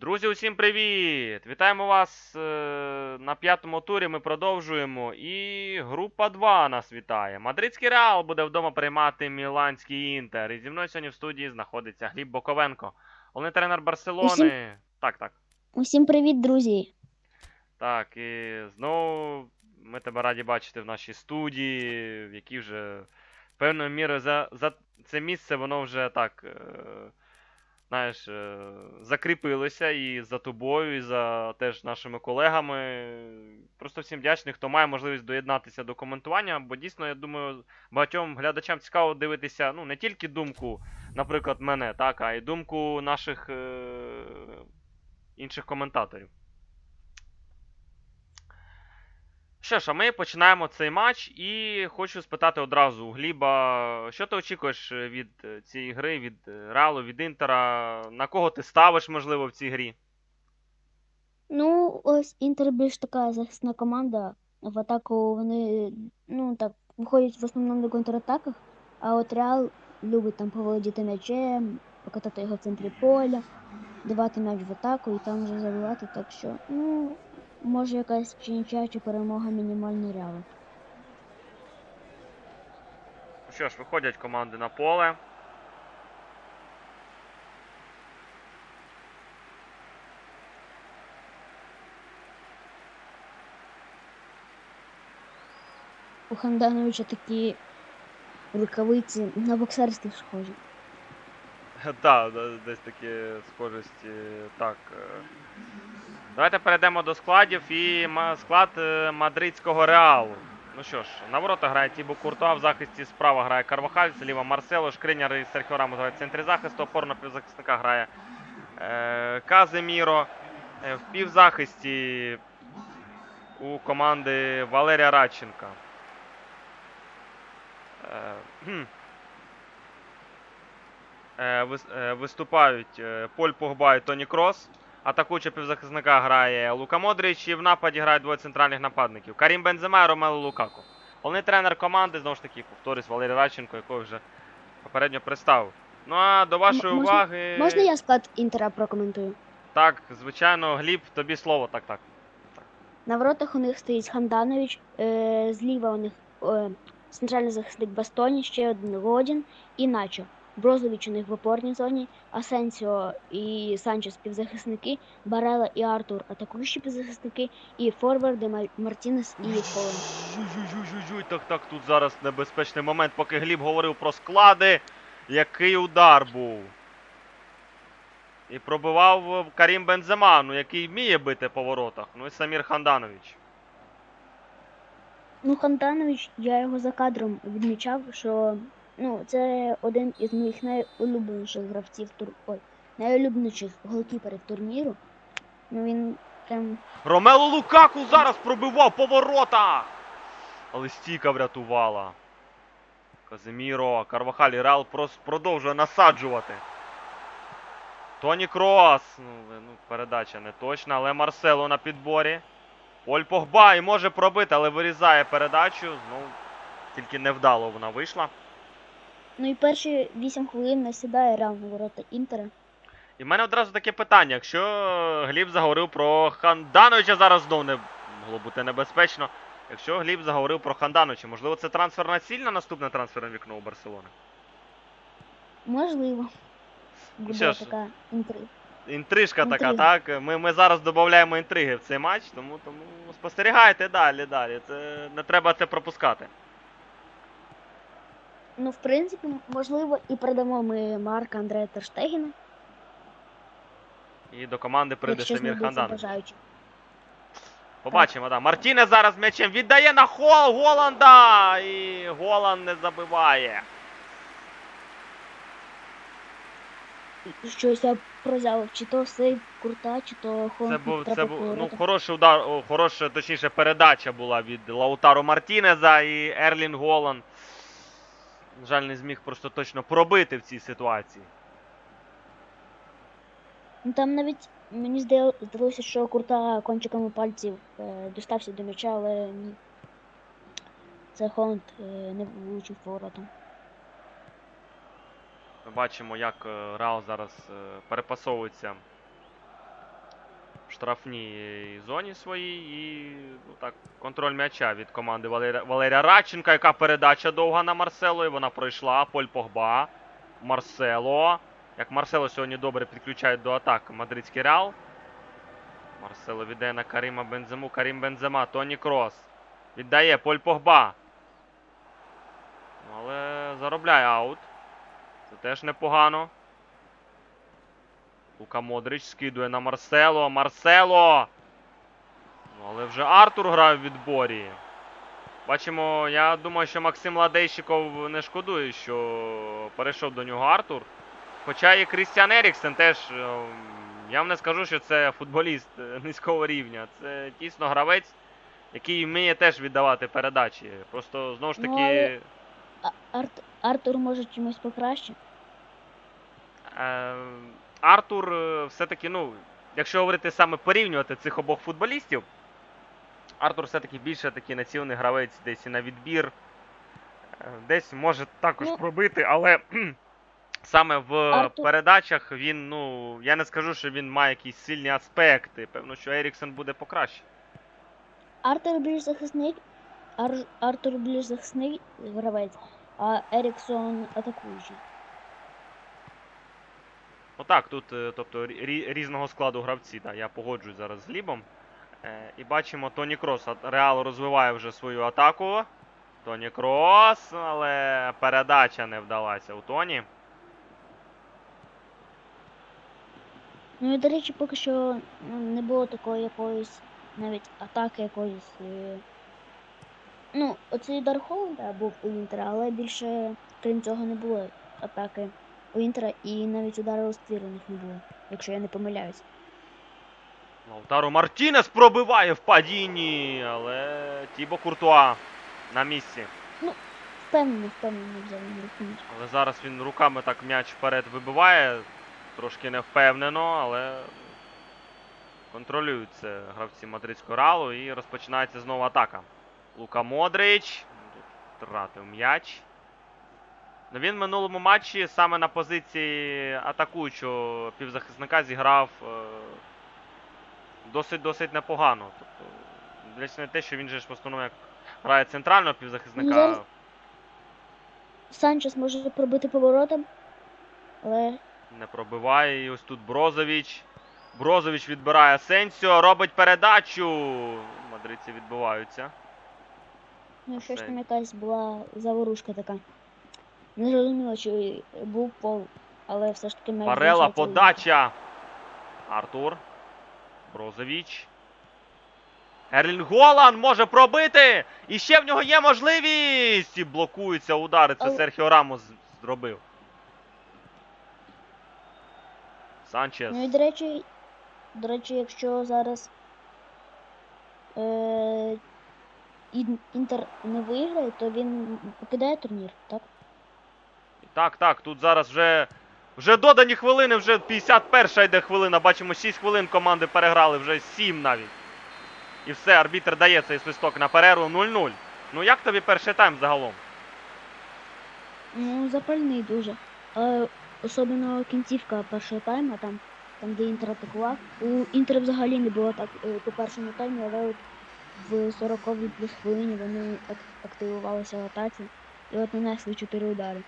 Друзі, усім привіт! Вітаємо вас е, на п'ятому турі. Ми продовжуємо. І група 2 нас вітає. Мадридський Реал буде вдома приймати Міланський Інтер. І зі мною сьогодні в студії знаходиться Гліб Боковенко, головний тренер Барселони. Усім- Так, так. Усім привіт, друзі! Так, і знову ми тебе раді бачити в нашій студії, в якій вже певною мірою за, за це місце воно вже так. Е, знаєш, закріпилися закріпилося і за тобою, і за теж нашими колегами. Просто всім вдячний, хто має можливість доєднатися до коментування, бо дійсно, я думаю, багатьом глядачам цікаво дивитися ну, не тільки думку, наприклад, мене, так, а й думку наших е, інших коментаторів. Що ж, а ми починаємо цей матч і хочу спитати одразу у Гліба, що ти очікуєш від е, цієї гри, від е, Реалу, від Інтера? На кого ти ставиш, можливо, в цій грі? Ну, ось Інтер більш така захисна команда. В атаку вони ну так виходять в основному на контратаках, а от Реал любить там поволодіти м'ячем, покатати його в центрі поля, давати м'яч в атаку і там вже забивати. Так що, ну, може якась чи перемога мінімальна Реалу. Ну Що ж, виходять команди на поле. У Хандановича такі рукавиці на боксерських схожі. Так, десь такі схожості. Так. Давайте перейдемо до складів і склад е, мадридського Реалу. Ну що ж, на ворота грає Тібо Куртуа, в захисті справа грає Карвахаль, зліва Марсело, Шкриняр і Серхіо Рамос грають в центрі захисту, опорно півзахисника грає е, Каземіро. Е, в півзахисті у команди Валерія Радченка. Е. Е, е, виступають Поль Погба і Тоні Крос. Атакуюча півзахисника грає Лука Модрич і в нападі грають двоє центральних нападників. Карім Бензема і Ромело Лукаку. Головний тренер команди, знову ж таки, повторюсь, Валерій Радченко, якого вже попередньо представив. Ну а до вашої можна- уваги. Можна я склад Інтера прокоментую? Так, звичайно, Гліб, тобі слово, так, так. На воротах у них стоїть Хамданович, е, зліва у них е, центральний захисник Бастоні, ще один Годін і Начо. Брозович у них в опорній зоні, Асенсіо і Санчес півзахисники, Барела і Артур атакуючі півзахисники, і форварди Мартінес і. Жуй-жуй-жуй-жуй, так, так, тут зараз небезпечний момент, поки Гліб говорив про склади. Який удар був. І пробивав е, Карім Бензема, ну який вміє бити по воротах. Ну і Самір Ханданович. Ну, Ханданович, я його за кадром відмічав, що ну, це один із моїх найулюбленіших гравців тур... Ой, найулюбленіших голкіперів турніру. Ну він прям Ромело Лукаку зараз пробивав по воротах! Але стійка врятувала. Казиміро, Карвахаль і Реал прос- продовжує насаджувати. Тоні Крос. Ну, ну, передача не точна, але Марсело на підборі. Поль Погба і може пробити, але вирізає передачу. Ну, тільки невдало вона вийшла. Ну і перші 8 хвилин насідає Реал на ворота Інтера. І в мене одразу таке питання. Якщо Гліб заговорив про Хандановича, зараз знов не могло бути небезпечно. Якщо Гліб заговорив про Хандановича, можливо, це трансферна ціль на наступне трансферне вікно у Барселони? Можливо. Буде що ж. така інтрига. Інтрижка така, так? Ми, ми зараз додаємо інтриги в цей матч, тому, тому спостерігайте далі, далі. Це, не треба це пропускати. Ну, в принципі, можливо, і продамо ми Марка Андрея Терштегіна, І до команди прийде Самір бажаючі. Побачимо, так. Мартінес зараз м'ячем віддає на хол Голланда! І Голланд не забиває. Щось я прозявив, чи то сейв курта, чи то Це був, це був ну, хороший удар, хороша, точніше, передача була від Лаутаро Мартінеза і Ерлін Голланд. На жаль, не зміг просто точно пробити в цій ситуації. Ну там навіть мені здалося, що курта кончиками пальців е, достався до м'яча, але ні. Це Холланд е, не влучив поворотом. Ми бачимо, як е, зараз е, перепасовується штрафній зоні своїй і ну, так, контроль м'яча від команди Валерія, Валерія Радченка. Яка передача довга на Марсело, і вона пройшла. Поль Погба. Марсело. Як Марсело сьогодні добре підключають до атак мадридський Реал. Марсело віддає на Карима Бензему. Карим Бензема. Тоні Крос. Віддає Поль Погба. Ну, Але заробляє аут. Це теж непогано. Лука Модрич скидує на Марсело. Марсело! Ну, але вже Артур грає в відборі. Бачимо, я думаю, що Максим Ладейщиков не шкодує, що перейшов до нього Артур. Хоча і Крістіан Еріксен теж. е, Я вам не скажу, що це футболіст е, низького рівня. Це дійсно гравець, який вміє теж віддавати передачі. Просто знову ж Ну, таки. але- А, Арт, Артур може чимось покраще. Е, Артур е, все-таки, ну, якщо говорити саме порівнювати цих обох футболістів, Артур все-таки більше такий націлений гравець десь і на відбір. Е, Десь може також Ну, пробити, але саме в Артур- передачах він, ну, я не скажу, що він має якісь сильні аспекти. Певно, що Еріксон буде покраще. Артур більш захисник, Ар, Артур більш захисний гравець, а Еріксон атакуючий. Ну так, тут, е, тобто, різного складу гравці, да, я погоджуюсь зараз з Лібом. Е, і бачимо, Тоні Крос Реал розвиває вже свою атаку. Тоні Крос, але передача не вдалася у Тоні. Ну і до речі, поки що ну, не було такої якоїсь навіть атаки якоїсь. е, Ну, оцей удар Холланда був у Інтера, але більше, крім цього, не було атаки у Інтера і навіть удару розстріляних не було, якщо я не помиляюсь. Лаутаро Мартінес пробиває в падінні, але Тібо Куртуа на місці. Впевнено, впевнено взяли на рахунок. Але зараз він руками так м'яч вперед вибиває. Трошки невпевнено, але контролюють це гравці мадридського ралу і розпочинається знову атака. Лука Модрич. Втратив м'яч. Ну, він в минулому матчі саме на позиції атакуючого півзахисника зіграв е, досить досить непогано. Тобто, дивлячись на те, що він же ж в основному як грає центрального півзахисника. Ну, Санчес може пробити поворотом, але Не пробиває. І ось тут Брозович. Брозович відбирає Сенсіо, робить передачу. Мадридці відбиваються. ну, що ж там якась була заворушка така. Не зрозуміло, чи був пол, але все ж таки м'яч Барела, подача. Артур. Брозович. Ерлін Голан може пробити! І ще в нього є можливість! І блокуються удари. Це Але- Серхіо Рамос зробив. Санчес. Ну і до речі, до речі, якщо зараз е, Інтер не виграє, то він покидає турнір, так? Так, так, тут зараз вже. Вже додані хвилини, вже 51 йде хвилина. Бачимо, 6 хвилин команди переграли, вже 7 навіть. І все, арбітр дає цей свисток на перерву 0-0. Ну як тобі перший тайм загалом? Ну, запальний дуже. Але особливо кінцівка першого тайму, там, там де Інтер атакував. У Інтера взагалі не було так е, по першому таймі, але от в 40-й плюс хвилині вони активувалися в атаці і от нанесли 4 удари.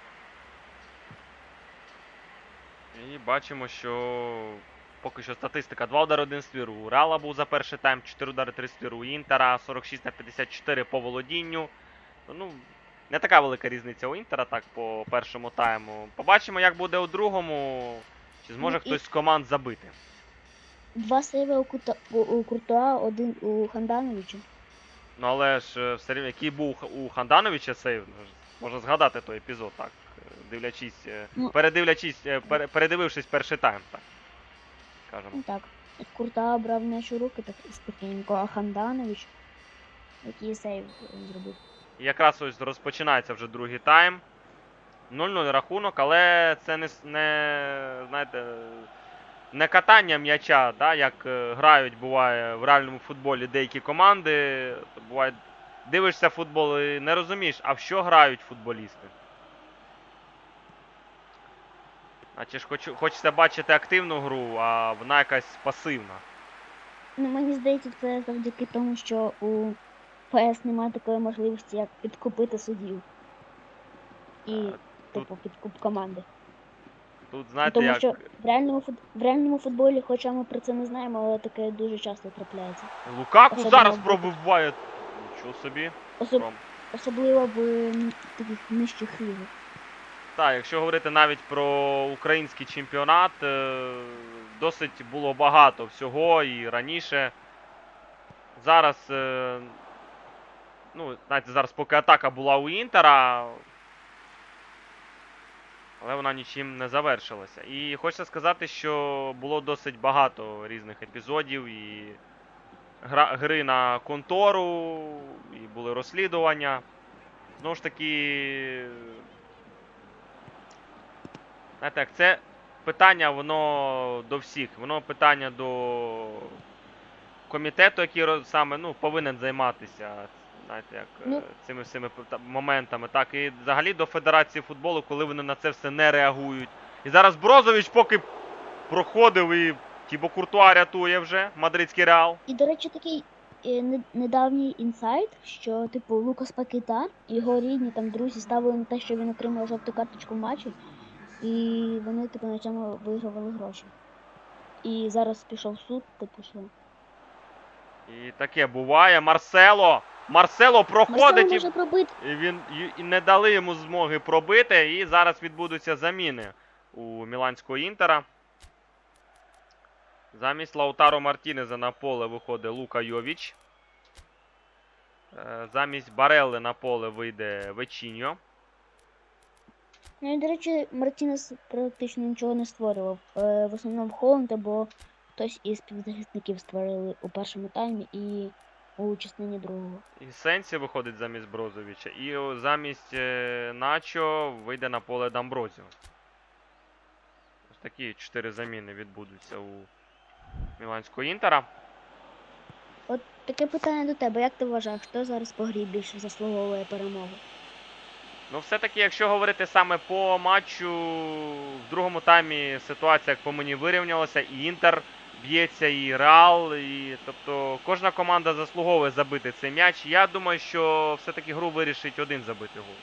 І бачимо, що поки що статистика 2 удари 1 ствір у Реала був за перший тайм, 4 удари 3 ствір у Інтера, 46 на 54 по володінню. Ну, не така велика різниця у Інтера, так, по першому тайму. Побачимо, як буде у другому. Чи зможе Ну, і- хтось з команд забити. Два сейви у, Кута, у, Куртуа, один у Хандановича. Ну але ж е, все рівно, який був у Хандановича сейв, ну, можна згадати той епізод, так. Дивлячись, е, Ну. передивлячись, е, пере- передивившись перший тайм, так. Скажемо. Ну так. Куртуа брав м'яч у руки так спокійненько, а Ханданович, який сейв зробив. Якраз ось розпочинається вже другий тайм. 0-0 рахунок, але це не, не знаєте, не катання м'яча, да, як е, грають буває в реальному футболі деякі команди. Буває, дивишся футбол і не розумієш, а в що грають футболісти. Наче ж хочу, хочеться бачити активну гру, а вона якась пасивна. Ну, мені здається, це завдяки тому, що у ПС немає такої можливості, як підкупити суддів. І, Е, типу, підкуп команди. Тут знаєте, тому як що в реальному, фут... в реальному футболі, хоча ми про це не знаємо, але таке дуже часто трапляється. Лукаку особливо зараз в- пробиває. Нічого собі. Особ... Особливо в таких нижчих лігах. Так, якщо говорити навіть про український чемпіонат, е, досить було багато всього і раніше. Зараз, е, ну, знаєте, зараз поки атака була у Інтера, але вона нічим не завершилася. І хочеться сказати, що було досить багато різних епізодів і гра, гри на контору, і були розслідування. Знову ж таки, знаєте, як це питання, воно до всіх. Воно питання до комітету, який саме ну, повинен займатися знаєте, як, е, Ну. цими всіми моментами. Так, і взагалі до Федерації футболу, коли вони на це все не реагують. І зараз Брозович поки проходив і Тібо Куртуа рятує вже мадридський реал. І, до речі, такий е, недавній інсайт, що, типу, Лукас Пакета, його рідні там друзі ставили на те, що він отримав жовту карточку в матчі, і вони, типу, на цьому вигравали гроші. І зараз пішов суд, типу, що. І таке буває. Марсело! Марсело проходить Марсело і може пробити. І він і- і не дали йому змоги пробити. І зараз відбудуться заміни у Міланського Інтера. Замість Лаутаро Мартінеза на поле виходить Лука Йовіч. Е, Замість Барелли на поле вийде Вечіньо. Ну, і, до речі, Мартінес практично нічого не створював. Е, В основному Холланд або хтось із півзахисників створили у першому таймі і у частині другого. І Сенсі виходить замість Брозовича. І замість е, Начо вийде на поле Дамброзіо. Ось такі чотири заміни відбудуться у Міланського Інтера. От таке питання до тебе. Як ти вважаєш, хто зараз по грі більше заслуговує перемогу? Ну, все-таки, якщо говорити саме по матчу, в другому таймі ситуація, як по мені, вирівнялася, і Інтер б'ється, і Реал, і тобто кожна команда заслуговує забити цей м'яч. Я думаю, що все-таки гру вирішить один забитий гол.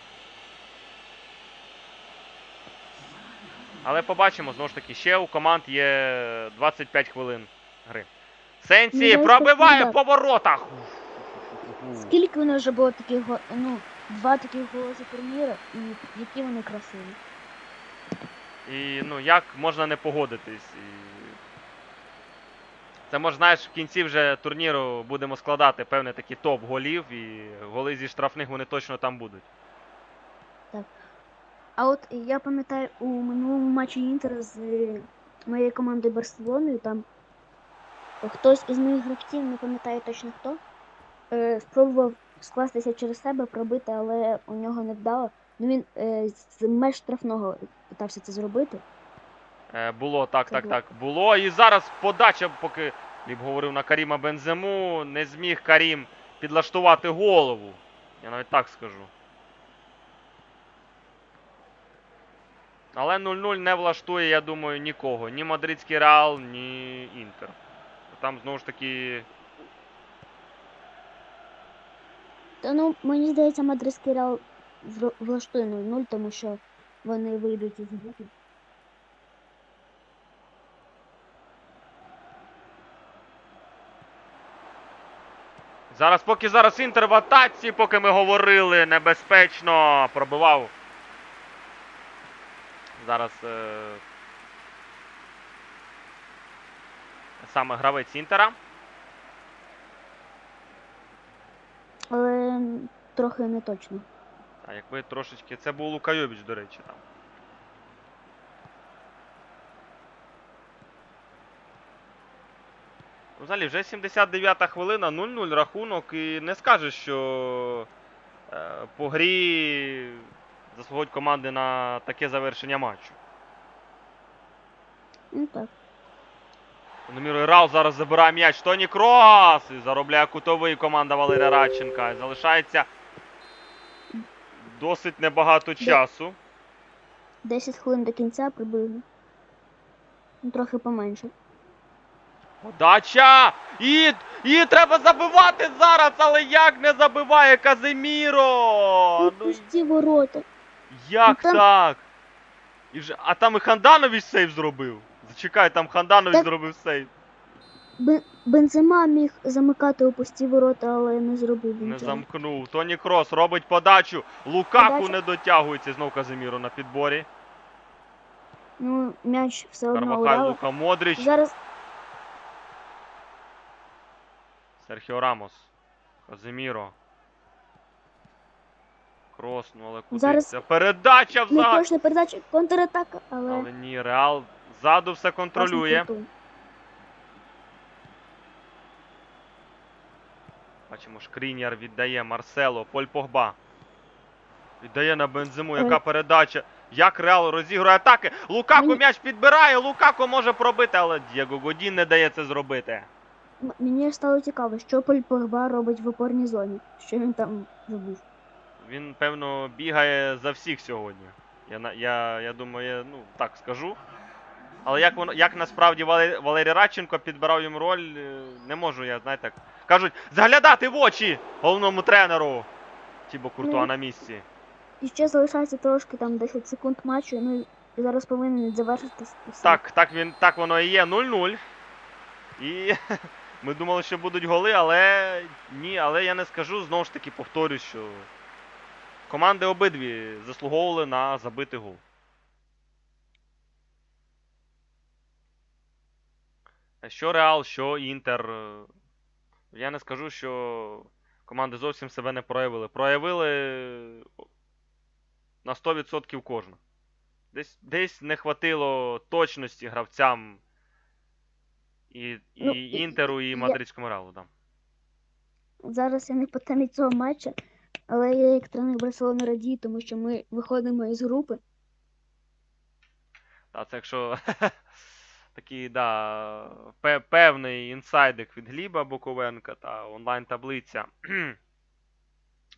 Але побачимо, знову ж таки, ще у команд є 25 хвилин гри. Сенсі Ну, пробиває по воротах! Скільки в нас вже було таких ну, два таких голоси турніру, і які вони красиві. І ну як можна не погодитись? І... Це може, знаєш, в кінці вже турніру будемо складати певний такий топ голів, і голи зі штрафних вони точно там будуть. Так. А от я пам'ятаю у минулому матчі Інтер з моєю командою Барселоною, там хтось із моїх гравців, не пам'ятаю точно хто, е, спробував скластися через себе, пробити, але у нього не вдало. Ну він е, з меж штрафного питався це зробити. Е, було так, так, так. Було. І зараз подача, поки Ліп говорив на Каріма Бензему, не зміг Карім підлаштувати голову. Я навіть так скажу. Але 0-0 не влаштує, я думаю, нікого. Ні Мадридський Реал, ні Інтер. Там знову ж таки Та ну, мені здається, мадридський реал влаштує 0-0, тому що вони вийдуть із групи. Зараз, поки зараз Інтер в атаці, поки ми говорили, небезпечно пробивав. Зараз е... саме гравець Інтера. Але м, трохи не точно. А якби трошечки. Це був Лукайович, до речі, там. Ну, Взагалі, вже 79-та хвилина, 0-0 рахунок, і не скажеш, що е, по грі заслуговують команди на таке завершення матчу. Ну так. Номірує Рал зараз забирає м'яч. Тоні Крос! І заробляє кутовий команда Валерія Радченка. Залишається досить небагато часу. 10 хвилин до кінця приблизно. Ну, трохи поменше. Подача! І, і треба забивати зараз, але як не забиває Казиміро? Ну, пусті ворота. як ну, там- так? І вже, а там і Ханданович сейв зробив. Зачекай, там Ханданович Так- зробив сейв. Бен- Бензема міг замикати у пусті ворота, але не зробив він Не цього. замкнув. Тоні Крос робить подачу. Лукаку Подача. не дотягується. Знов Казиміро на підборі. Ну, м'яч все одно Карвахаль, урала. Лука Модрич. Зараз Серхіо Рамос. Казиміро. Крос, ну але куди Зараз- це? Передача не взагалі. точна передача, контратака, але, Але ні, Реал ззаду все контролює. класно. Бачимо, Шкріньяр віддає Марсело, Поль Погба. Віддає на Бензиму, яка передача. Як Реал розігрує атаки. Лукаку м'яч підбирає, Лукаку може пробити, але Дієго Годін не дає це зробити. Мені стало цікаво, що Поль Погба робить в опорній зоні. Що він там забув. Він, певно, бігає за всіх сьогодні. Я, я, я думаю, я, ну, так скажу. Але як, воно, як насправді Валерій, Радченко підбирав йому роль, е, не можу я, знаєте, так. Кажуть, заглядати в очі головному тренеру. Тібо Куртуа Ну, на місці. І ще залишається трошки там 10 секунд матчу, ну і зараз повинен завершитись. і все. Так, так, він, так воно і є 0-0. І ми думали, що будуть голи, але ні, але я не скажу, знову ж таки повторюсь, що команди обидві заслуговували на забитий гол. Що Реал, що Інтер. Е, Я не скажу, що команди зовсім себе не проявили. Проявили на 100% кожна. Десь, десь не хватило точності гравцям і, і Ну, Інтеру, і я- Мадридському Реалу. Да. Зараз я не по темі цього матча, але я як тренер Барселони радію, тому що ми виходимо із групи. Та, це якщо такий, да, певний інсайдик від Гліба Буковенка та онлайн-таблиця.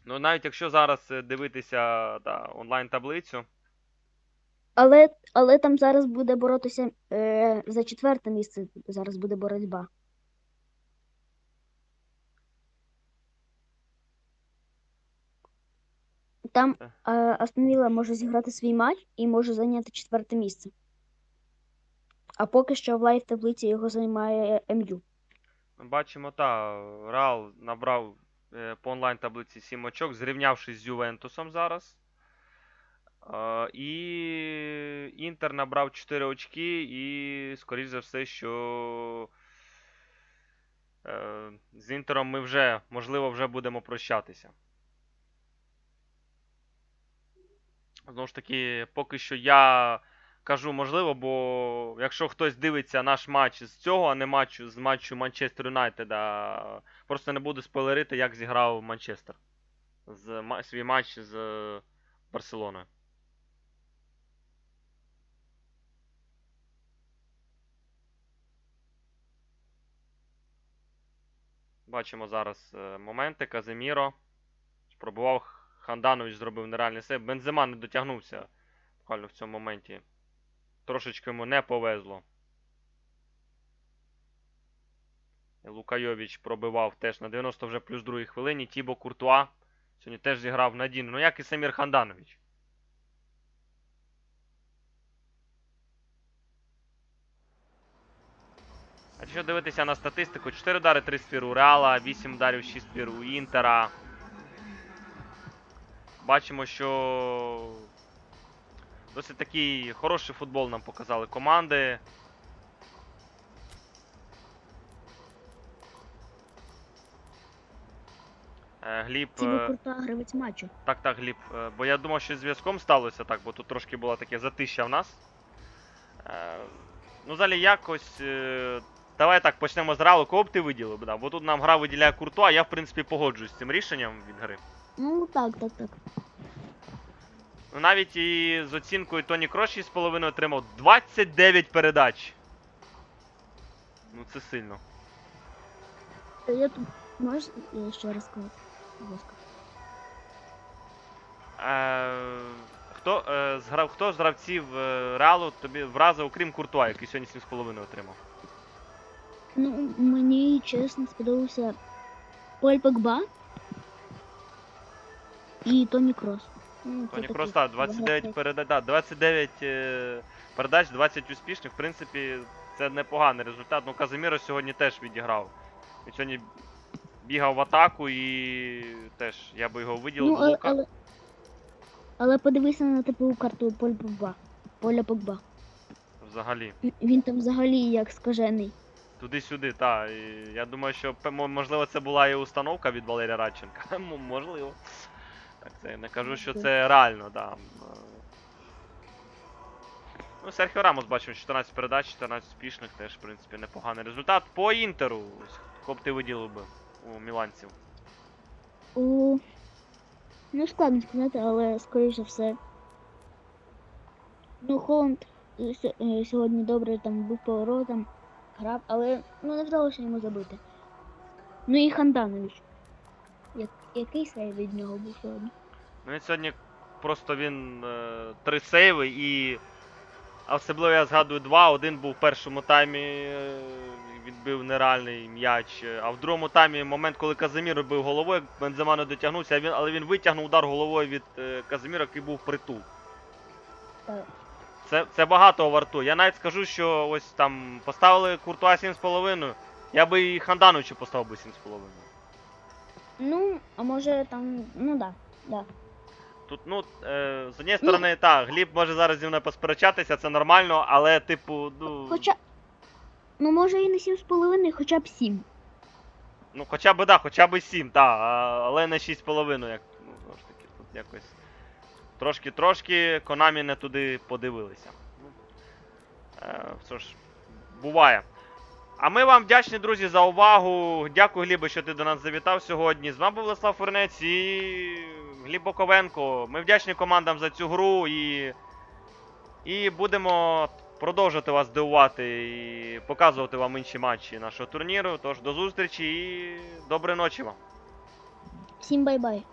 ну, навіть якщо зараз е, дивитися да, онлайн-таблицю, Але, але там зараз буде боротися е, за четверте місце. Зараз буде боротьба. Там Е. е, може зіграти свій матч і може зайняти четверте місце. А поки що в лайв таблиці його займає МЮ. бачимо, та, Реал набрав е, по онлайн-таблиці 7 очок, зрівнявшись з Ювентусом зараз. Е, і Інтер набрав 4 очки, і, скоріш за все, що е, з Інтером ми вже, можливо, вже будемо прощатися. Знову ж таки, поки що я кажу можливо, бо якщо хтось дивиться наш матч з цього, а не матчу з матчу Манчестер Юнайтеда, просто не буду спойлерити, як зіграв Манчестер з свій матч з Барселоною. Бачимо зараз е, моменти. Казиміро. Пробував Ханданович, зробив нереальний сейв. Бензема не дотягнувся буквально в цьому моменті. Трошечки йому не повезло. Лукайович пробивав теж на 90 вже плюс другій хвилині. Тібо Куртуа сьогодні теж зіграв надійно. Ну як і Самір Ханданович. А якщо дивитися на статистику, 4 удари 3 спір у Реала, 8 ударів 6 спір у Інтера. Бачимо, що досить такий хороший футбол нам показали команди. Е, Гліб. Тімо е, гравець матчу. Так, так, Гліб. е, Бо я думав, що з зв'язком сталося так, бо тут трошки було таке затища в нас. Е, Ну, взагалі якось. Давай так почнемо з Реалу. Кого б ти виділив? Да? Бо тут нам гра виділяє Куртуа, я в принципі погоджуюсь з цим рішенням від гри. Ну так, так, так. Ну, навіть і з оцінкою Тоні Крош 6,5 отримав 29 передач. Ну це сильно. Я тут можеш я ще раз? Будь ласка. Е, хто, е, з грав, хто з гравців е, Реалу тобі вразив, окрім Куртуа, який сьогодні 7,5 отримав? Ну, мені чесно сподобався Поль Погба і Тоні Крос. Ну, Тоні просто 29 передач, да, 29 е, передач, 20 успішних. В принципі, це непоганий результат. Ну, Казиміро сьогодні теж відіграв. Він сьогодні бігав в атаку і теж я би його виділив. Ну, але, Лука... але, але подивися на типову карту Поль Погба. Поля Погба. Взагалі. Він там взагалі як скажений. Туди-сюди, так. Я думаю, що пе- мо- можливо це була і установка від Валерія Радченка. М- Можливо. Так, це я не кажу, що це реально, да. Е, Ну, Серхіо Рамос бачив 14 передач, 14 успішних, теж, в принципі, непоганий результат. По Інтеру, кого б ти виділив би у міланців. У... Ну, складно сказати, але скоріш за все. Ну, Холланд е, е, сьогодні добре там був поворотом, грав, але ну не вдалося йому забити. Ну і Ханданович. Як, який сейв від нього був сьогодні? Ну, він сьогодні просто він е, три сейви і. А особливо я згадую два. Один був в першому таймі, е, відбив нереальний м'яч. А в другому таймі момент, коли Казимір робив головою, Бензема не дотягнувся, а він, але він витягнув удар головою від е, Казиміра, який був притул. Так. Це, це багато вартує. Я навіть скажу, що ось там поставили Куртуа 7,5. Я би і Хандановичу поставив би 7,5. Ну, а може там, ну да, да. Тут, ну, е, з однієї сторони, так, Гліб може зараз зі мною посперечатися, це нормально, але, типу, ну. Хоча. Ну, може і не сім з половиною, хоча б сім. Ну, хоча б, да, хоча б 7, так, але не 6,5, як, ну, знову ж таки, тут якось. Трошки-трошки Konami не туди подивилися. Ну, е, що ж, буває. А ми вам вдячні, друзі, за увагу. Дякую, Глібе, що ти до нас завітав сьогодні. З вами був Владислав Фурнець і Гліб Боковенко. Ми вдячні командам за цю гру і. І будемо продовжувати вас дивувати і показувати вам інші матчі нашого турніру. Тож до зустрічі і доброї ночі вам. Всім бай-бай.